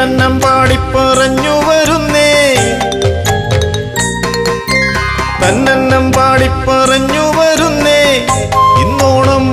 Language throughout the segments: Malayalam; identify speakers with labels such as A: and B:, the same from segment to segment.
A: തന്നന്നം പാടിപ്പറഞ്ഞു വരുന്നേ. തന്നന്നം പാടിപ്പറഞ്ഞു വരുന്നേ. ഇന്നോണം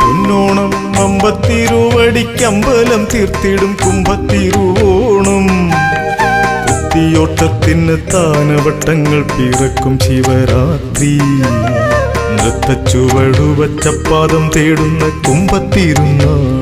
A: പൊന്നോണം അമ്പത്തിരുവടിക്കമ്പലം തീർത്തിടും കുമ്പത്തിരുവോണം കുത്തിയോട്ടത്തിന് താനവട്ടങ്ങൾ പിറക്കും ശിവരാത്രി. നൃത്തച്ചുവടുവച്ചപ്പാദം തേടുന്ന കുമ്പത്തിരുന്നാൾ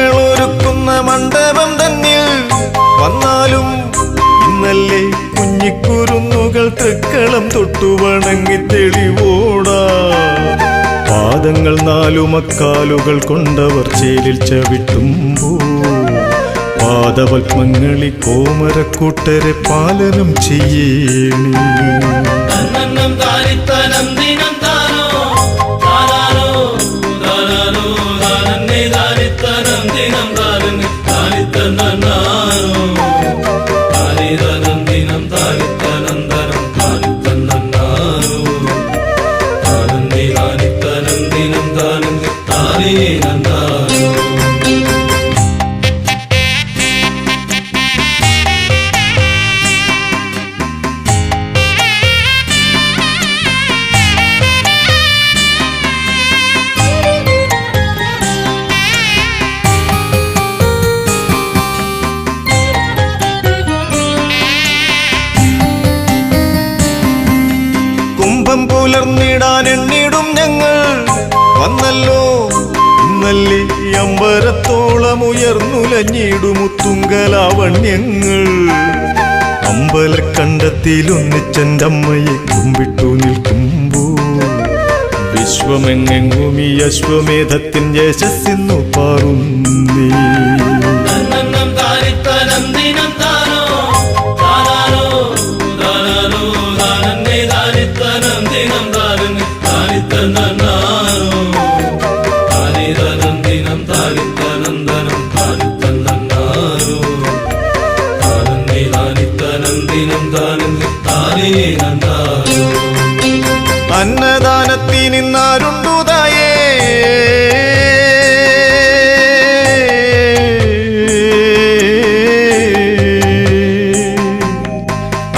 A: തൃക്കളം തൊട്ടുവണങ്ങി തെളിവോടാ. പാദങ്ങൾ നാലുമക്കാലുകൾ കൊണ്ടവർ ചേലിൽ ചവിട്ടുമ്പോ. പാദവത്മങ്ങളി കോമരക്കൂട്ടരെ പാലനം ചെയ്യേണി. കുംഭം പുലർന്നിടാൻ എണ്ണിടും ഞങ്ങൾ. വന്നല്ലോ ഈ അമ്പരത്തോളം ഉയർന്നുലഞ്ഞിടുമുത്തുങ്കലാവണ്യങ്ങൾ അമ്പലക്കണ്ടത്തിലൊന്നിച്ചെന്റെ അമ്മയെ കുമ്പിട്ടു നിൽക്കുമ്പോ വിശ്വമെങ്ങും ഈ അശ്വമേധത്തിൻ യശസ്സിന്നു പാറുന്നേ.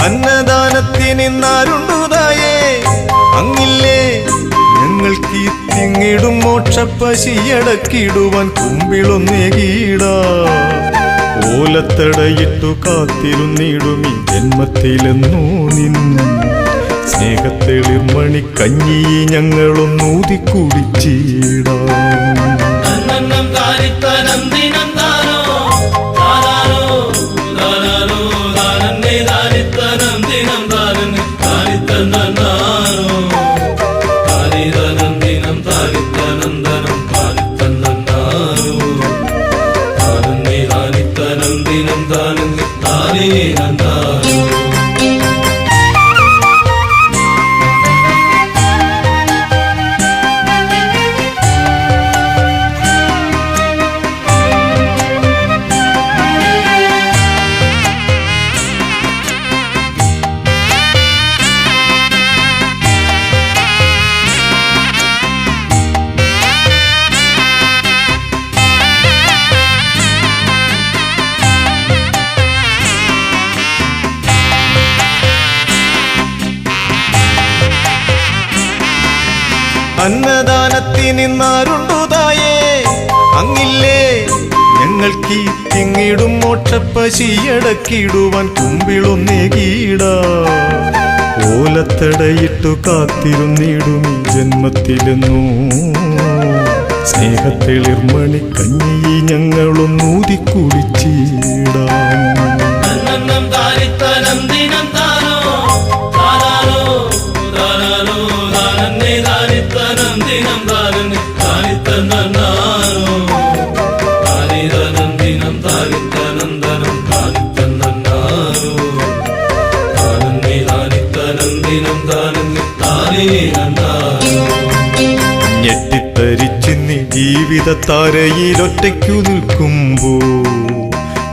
A: അന്നദാനത്തിനിന്നാരുണ്ടു തായേ അങ്ങില്ലേ ഞങ്ങൾക്ക് തിങ്ങിടും മോക്ഷപ്പശിയടക്കിടുവാൻ കുമ്പിളൊന്നേകീടാ ഓലത്തടയിട്ടു കാത്തിരുന്നിടും ഈ ജന്മത്തിലെന്നോ നിൻ സ്നേഹത്തെളിർമണി കഞ്ഞിയെ ഞങ്ങളൊന്നൂതി കുടിച്ചിടാം അന്നദാനത്തിനിന്നാരുണ്ടു തായേ അങ്ങില്ലേ ഞങ്ങൾക്ക് തിങ്ങിടും മോക്ഷപ്പശിയടക്കിടുവാൻ കുമ്പിളൊന്നേകീടാ ഓലത്തടയിട്ടു കാത്തിരുന്നിടും ഈ സ്നേഹത്തിളിർമണി സ്നേഹത്തെളിർമണി കഞ്ഞി ഞങ്ങളൊന്നൂതി കുടിച്ചിടാം
B: ദിനം താനോ
A: ഞെട്ടിത്തരിച്ചിന്നി ജീവിത താരയിലൊറ്റയ്ക്കു നിൽക്കുമ്പോ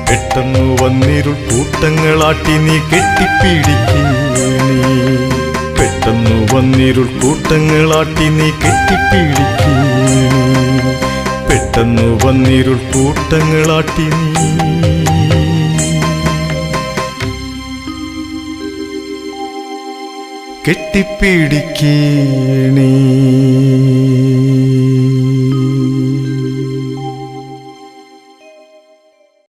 A: പെട്ടെന്നു വന്നിരുൾ കൂട്ടങ്ങളാട്ടി നീ കെട്ടിപ്പിടിക്കേ നീ പെട്ടെന്നു വന്നിരുൾ കൂട്ടങ്ങളാട്ടി നീ കെട്ടിപ്പിടിക്കേ പെട്ടെന്ന് വന്നിരുൾ കൂട്ടങ്ങളാട്ടി നീ കെട്ടിപ്പിടിക്കണേ.